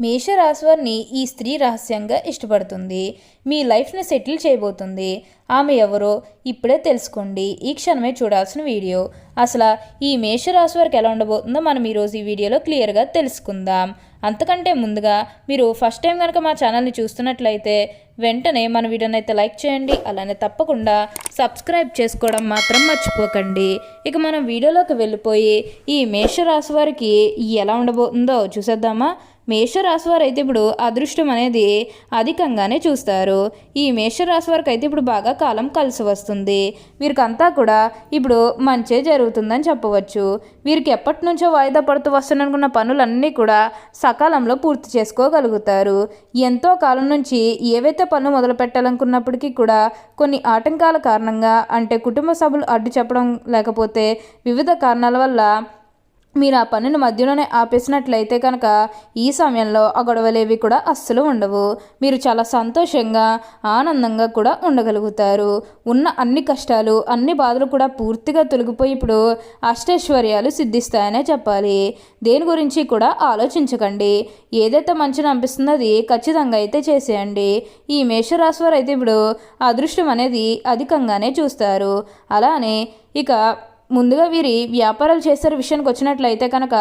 మేషరాశివారిని ఈ స్త్రీ రహస్యంగా ఇష్టపడుతుంది. మీ లైఫ్ని సెటిల్ చేయబోతుంది. ఆమె ఎవరో ఇప్పుడే తెలుసుకోండి. ఈ క్షణమే చూడాల్సిన వీడియో. అసలు ఈ మేషరాశి వారికి ఎలా ఉండబోతుందో మనం ఈరోజు ఈ వీడియోలో క్లియర్గా తెలుసుకుందాం. అంతకంటే ముందుగా మీరు ఫస్ట్ టైం కనుక మా ఛానల్ని చూస్తున్నట్లయితే వెంటనే మన వీడియోని అయితే లైక్ చేయండి. అలానే తప్పకుండా సబ్స్క్రైబ్ చేసుకోవడం మాత్రం మర్చిపోకండి. ఇక మనం వీడియోలోకి వెళ్ళిపోయి ఈ మేషరాశి వారికి ఎలా ఉండబోతుందో చూసేద్దామా? మేషరాశి వారు అయితే ఇప్పుడు అదృష్టం అనేది అధికంగానే చూస్తారు. ఈ మేషరాశి వారికి అయితే ఇప్పుడు బాగా కాలం కలిసి వస్తుంది. వీరికంతా కూడా ఇప్పుడు మంచే జరుగుతుందని చెప్పవచ్చు. వీరికి ఎప్పటి నుంచో వాయిదా పడుతూ వస్తున్ననుకున్న పనులన్నీ కూడా సకాలంలో పూర్తి చేసుకోగలుగుతారు. ఎంతో కాలం నుంచి ఏవైతే పనులు మొదలు పెట్టాలనుకున్నప్పటికీ కూడా కొన్ని ఆటంకాల కారణంగా అంటే కుటుంబ సభ్యులు అడ్డు చెప్పడం లేకపోతే వివిధ కారణాల వల్ల మీరు ఆ పనిని మధ్యలోనే ఆపేసినట్లయితే కనుక ఈ సమయంలో ఆ గొడవలేవి కూడా అస్సలు ఉండవు. మీరు చాలా సంతోషంగా ఆనందంగా కూడా ఉండగలుగుతారు. ఉన్న అన్ని కష్టాలు అన్ని బాధలు కూడా పూర్తిగా తొలగిపోయి ఇప్పుడు అష్టైశ్వర్యాలు సిద్ధిస్తాయనే చెప్పాలి. దేని గురించి కూడా ఆలోచించకండి. ఏదైతే మంచిని అనిపిస్తుందో అది ఖచ్చితంగా అయితే చేసేయండి. ఈ మేషరాశి వారు అయితే ఇప్పుడు అదృష్టం అనేది అధికంగానే చూస్తారు. అలానే ఇక ముందుగా వీరి వ్యాపారాలు చేసే విషయానికి వచ్చినట్లయితే కనుక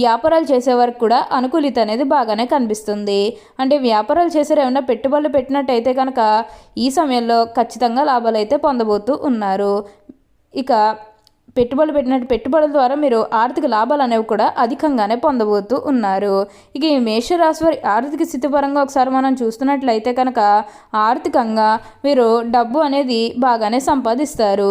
వ్యాపారాలు చేసేవారికి కూడా అనుకూలిత అనేది బాగానే కనిపిస్తుంది. అంటే వ్యాపారాలు చేసారు ఏమైనా పెట్టుబడులు పెట్టినట్టయితే కనుక ఈ సమయంలో ఖచ్చితంగా లాభాలు అయితే పొందబోతూ ఉన్నారు. ఇక పెట్టుబడులు పెట్టినట్టు పెట్టుబడుల ద్వారా మీరు ఆర్థిక లాభాలు అనేవి కూడా అధికంగానే పొందబోతూ ఉన్నారు. ఇక ఈ మేషరాశి వారి ఆర్థిక స్థితి పరంగా ఒకసారి మనం చూస్తున్నట్లయితే కనుక ఆర్థికంగా మీరు డబ్బు అనేది బాగానే సంపాదిస్తారు.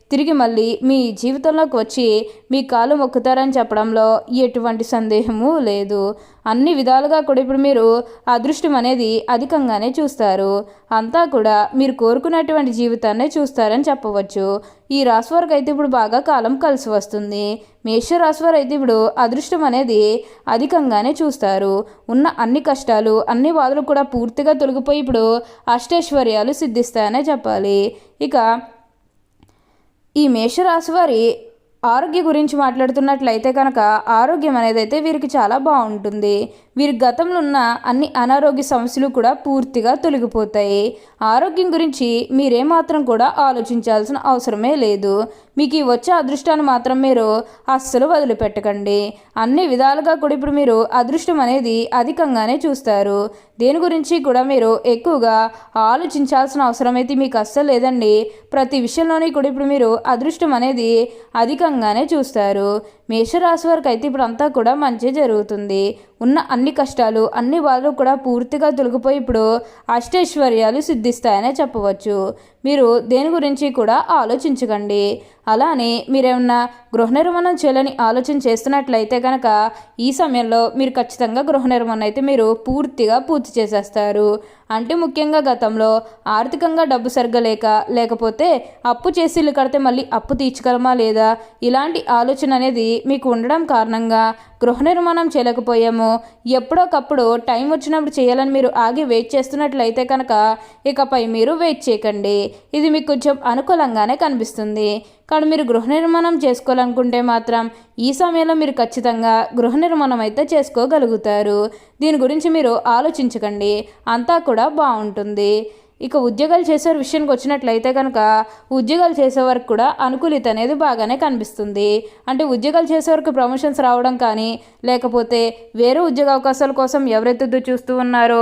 తిరిగి మళ్ళీ మీ జీవితంలోకి వచ్చి మీ కాలు మొక్కుతారని చెప్పడంలో ఎటువంటి సందేహము లేదు. అన్ని విధాలుగా కూడా ఇప్పుడు మీరు అదృష్టం అనేది అధికంగానే చూస్తారు. అంతా కూడా మీరు కోరుకున్నటువంటి జీవితాన్నే చూస్తారని చెప్పవచ్చు. ఈ రాశి వారికి అయితే ఇప్పుడు బాగా కాలం కలిసి వస్తుంది. మేష రాశి వారు అయితే ఇప్పుడు అదృష్టం అనేది అధికంగానే చూస్తారు. ఉన్న అన్ని కష్టాలు అన్ని బాధలు కూడా పూర్తిగా తొలగిపోయి ఇప్పుడు అష్టైశ్వర్యాలు సిద్ధిస్తాయనే చెప్పాలి. ఇక ఈ మేషరాశి వారి ఆరోగ్య గురించి మాట్లాడుతున్నట్లయితే కనుక ఆరోగ్యం అనేది అయితే వీరికి చాలా బాగుంటుంది. వీరి గతంలో ఉన్న అన్ని అనారోగ్య సమస్యలు కూడా పూర్తిగా తొలగిపోతాయి. ఆరోగ్యం గురించి మీరేమాత్రం కూడా ఆలోచించాల్సిన అవసరమే లేదు. మీకు ఈ వచ్చే అదృష్టాన్ని మాత్రం మీరు అస్సలు వదిలిపెట్టకండి. అన్ని విధాలుగా కూడా ఇప్పుడు మీరు అదృష్టం అనేది అధికంగానే చూస్తారు. దేని గురించి కూడా మీరు ఎక్కువగా ఆలోచించాల్సిన అవసరం అయితే మీకు అస్సలు లేదండి. ప్రతి విషయంలోని కూడా ఇప్పుడు మీరు అదృష్టం అనేది అధికంగానే చూస్తారు. మేషరాశి వారికి అయితే ఇప్పుడు అంతా కూడా మంచి జరుగుతుంది. ఉన్న అన్ని కష్టాలు అన్ని బాధలు కూడా పూర్తిగా తొలగిపోయి ఇప్పుడు అష్టైశ్వర్యాలు సిద్ధిస్తాయనే చెప్పవచ్చు. మీరు దేని గురించి కూడా ఆలోచించకండి. అలానే మీరేమన్నా గృహ నిర్మాణం చేయాలని ఆలోచన చేస్తున్నట్లయితే కనుక ఈ సమయంలో మీరు ఖచ్చితంగా గృహ నిర్మాణం అయితే మీరు పూర్తిగా పూర్తి చేసేస్తారు. అంటే ముఖ్యంగా గతంలో ఆర్థికంగా డబ్బు సరిగ్గా లేక లేకపోతే అప్పు చేసి ఇల్లు కడితే మళ్ళీ అప్పు తీర్చగలమా లేదా? ఇలాంటి ఆలోచన అనేది మీకు ఉండడం కారణంగా గృహ నిర్మాణం చేయలేకపోయాము. ఎప్పుడోకప్పుడు టైం వచ్చినప్పుడు చేయాలని మీరు ఆగి వెయిట్ చేస్తున్నట్లయితే కనుక ఇకపై మీరు వెయిట్ చేయకండి. ఇది మీకు కొంచెం అనుకూలంగానే కనిపిస్తుంది. కానీ మీరు గృహ నిర్మాణం చేసుకోవాలనుకుంటే మాత్రం ఈ సమయంలో మీరు ఖచ్చితంగా గృహ నిర్మాణం అయితే చేసుకోగలుగుతారు. దీని గురించి మీరు ఆలోచించకండి. అంతా కూడా బాగుంటుంది. ఇక ఉద్యోగాలు చేసే విషయానికి వచ్చినట్లయితే కనుక ఉద్యోగాలు చేసే వరకు కూడా అనుకూలిత అనేది బాగానే కనిపిస్తుంది. అంటే ఉద్యోగాలు చేసే వరకు ప్రమోషన్స్ రావడం కానీ లేకపోతే వేరే ఉద్యోగ అవకాశాల కోసం ఎవరైతే చూస్తూ ఉన్నారో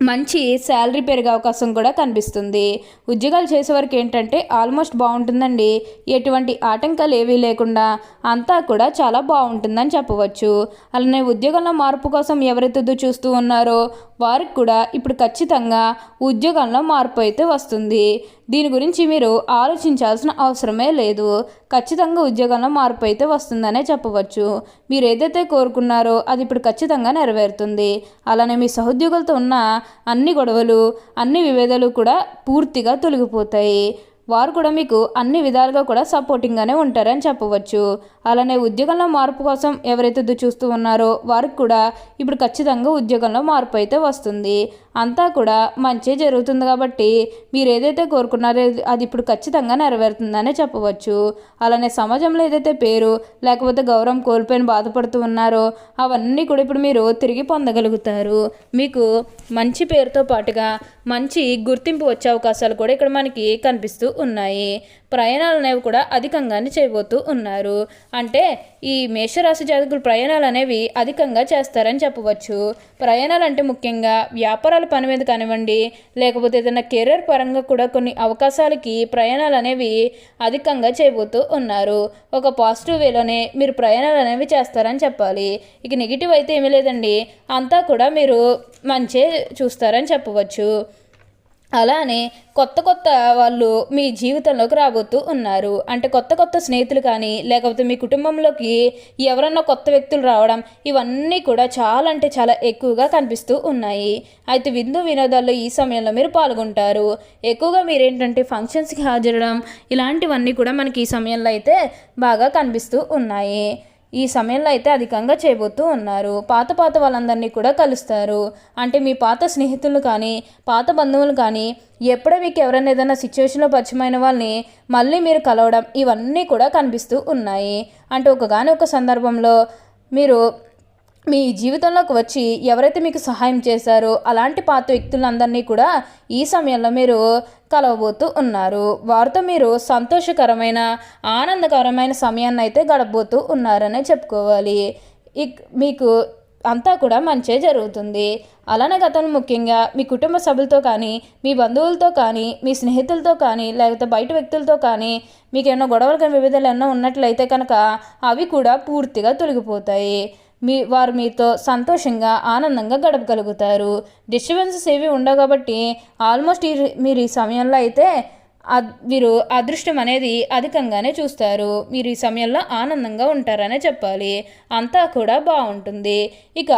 మంచి శాలరీ పెరిగే అవకాశం కూడా కనిపిస్తుంది. ఉద్యోగాలు చేసేవారికి ఏంటంటే ఆల్మోస్ట్ బాగుంటుందండి. ఎటువంటి ఆటంకాలు ఏవీ లేకుండా అంతా కూడా చాలా బాగుంటుందని చెప్పవచ్చు. అలానే ఉద్యోగంలో మార్పు కోసం ఎవరైతే చూస్తూ ఉన్నారో వారికి కూడా ఇప్పుడు ఖచ్చితంగా ఉద్యోగంలో మార్పు అయితే వస్తుంది. దీని గురించి మీరు ఆలోచించాల్సిన అవసరమే లేదు. ఖచ్చితంగా ఉద్యోగంలో మార్పు అయితే వస్తుందనే చెప్పవచ్చు. మీరు ఏదైతే కోరుకున్నారో అది ఇప్పుడు ఖచ్చితంగా నెరవేరుతుంది. అలానే మీ సహోద్యోగులతో ఉన్న అన్ని గొడవలు అన్ని విభేదాలు కూడా పూర్తిగా తొలగిపోతాయి. వారు కూడా మీకు అన్ని విధాలుగా కూడా సపోర్టింగ్గానే ఉంటారని చెప్పవచ్చు. అలానే ఉద్యోగంలో మార్పు కోసం ఎవరైతే చూస్తూ ఉన్నారో వారికి కూడా ఇప్పుడు ఖచ్చితంగా ఉద్యోగంలో మార్పు అయితే వస్తుంది. అంతా కూడా మంచి జరుగుతుంది కాబట్టి మీరు ఏదైతే కోరుకున్నారో అది ఇప్పుడు ఖచ్చితంగా నెరవేరుతుందనే చెప్పవచ్చు. అలానే సమాజంలో ఏదైతే పేరు లేకపోతే గౌరవం కోల్పోయిన బాధపడుతూ ఉన్నారో అవన్నీ కూడా ఇప్పుడు మీరు తిరిగి పొందగలుగుతారు. మీకు మంచి పేరుతో పాటుగా మంచి గుర్తింపు వచ్చే అవకాశాలు కూడా ఇక్కడ మనకి కనిపిస్తూ ఉన్నాయి. ప్రయాణాలు అనేవి కూడా అధికంగానే చేయబోతూ ఉన్నారు. అంటే ఈ మేషరాశి జాతకులు ప్రయాణాలు అనేవి అధికంగా చేస్తారని చెప్పవచ్చు. ప్రయాణాలు అంటే ముఖ్యంగా వ్యాపారాల పని మీద కానివ్వండి లేకపోతే ఏదైనా కెరీర్ పరంగా కూడా కొన్ని అవకాశాలకి ప్రయాణాలు అనేవి అధికంగా చేయబోతూ ఉన్నారు. ఒక పాజిటివ్ వేలోనే మీరు ప్రయాణాలు అనేవి చేస్తారని చెప్పాలి. ఇక నెగిటివ్ అయితే ఏమీ లేదండి. అంతా కూడా మీరు మంచి చూస్తారని చెప్పవచ్చు. అలానే కొత్త కొత్త వాళ్ళు మీ జీవితంలోకి రాబోతూ ఉన్నారు. అంటే కొత్త కొత్త స్నేహితులు కానీ లేకపోతే మీ కుటుంబంలోకి ఎవరన్నా కొత్త వ్యక్తులు రావడం ఇవన్నీ కూడా చాలా అంటే చాలా ఎక్కువగా కనిపిస్తూ ఉన్నాయి. అయితే విందు వినోదాల్లో ఈ సమయంలో మీరు పాల్గొంటారు. ఎక్కువగా మీరేంటంటే ఫంక్షన్స్కి హాజరడం ఇలాంటివన్నీ కూడా మనకి ఈ సమయంలో అయితే బాగా కనిపిస్తూ ఉన్నాయి. ఈ సమయంలో అయితే అధికంగా చేయబోతూ ఉన్నారు. పాత పాత వాళ్ళందరినీ కూడా కలుస్తారు. అంటే మీ పాత స్నేహితులు కానీ పాత బంధువులు కానీ ఎప్పుడో మీకు ఎవరైనా ఏదైనా సిచ్యువేషన్లో పరిచయమైన వాళ్ళని మళ్ళీ మీరు కలవడం ఇవన్నీ కూడా కనిపిస్తూ ఉన్నాయి. అంటే ఒకగాని ఒక సందర్భంలో మీరు మీ జీవితంలోకి వచ్చి ఎవరైతే మీకు సహాయం చేశారో అలాంటి పాత వ్యక్తులందరినీ కూడా ఈ సమయంలో మీరు కలవబోతూ ఉన్నారు. వారితో మీరు సంతోషకరమైన ఆనందకరమైన సమయాన్ని అయితే గడపబోతూ ఉన్నారనే చెప్పుకోవాలి. ఇక్ మీకు అంతా కూడా మంచే జరుగుతుంది. అలానే గతంలో ముఖ్యంగా మీ కుటుంబ సభ్యులతో కానీ మీ బంధువులతో కానీ మీ స్నేహితులతో కానీ లేకపోతే బయట వ్యక్తులతో కానీ మీకు ఏమైనా గొడవలు కానీ వివిధాలు ఏమైనా ఉన్నట్లయితే కనుక అవి కూడా పూర్తిగా తొలగిపోతాయి. మీ వారు మీతో సంతోషంగా ఆనందంగా గడపగలుగుతారు. డిస్టర్బెన్సెస్ ఏవి ఉండవు కాబట్టి ఆల్మోస్ట్ ఈ మీరు ఈ సమయంలో అయితే వీరు అదృష్టం అనేది అధికంగానే చూస్తారు. మీరు ఈ సమయంలో ఆనందంగా ఉంటారనే చెప్పాలి. అంతా కూడా బాగుంటుంది. ఇక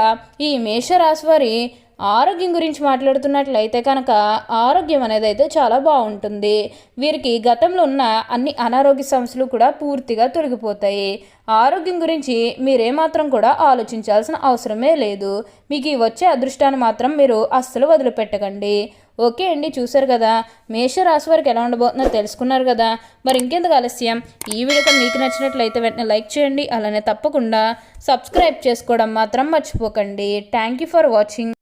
ఈ మేషరాశి వారి ఆరోగ్యం గురించి మాట్లాడుతున్నట్లయితే కనుక ఆరోగ్యం అనేది అయితే చాలా బాగుంటుంది. వీరికి గతంలో ఉన్న అన్ని అనారోగ్య సమస్యలు కూడా పూర్తిగా తొలగిపోతాయి. ఆరోగ్యం గురించి మీరేమాత్రం కూడా ఆలోచించాల్సిన అవసరమే లేదు. మీకు ఈ వచ్చే అదృష్టాన్ని మాత్రం మీరు అస్సలు వదిలిపెట్టకండి. ఓకే అండి చూసారు కదా? మేషరాశి వారికి ఎలా ఉండబోతుందో తెలుసుకున్నారు కదా? మరి ఇంకెందుకు ఆలస్యం? ఈ వీడియో మీకు నచ్చినట్లయితే వెంటనే లైక్ చేయండి. అలానే తప్పకుండా సబ్స్క్రైబ్ చేసుకోవడం మాత్రం మర్చిపోకండి. Thank you for watching.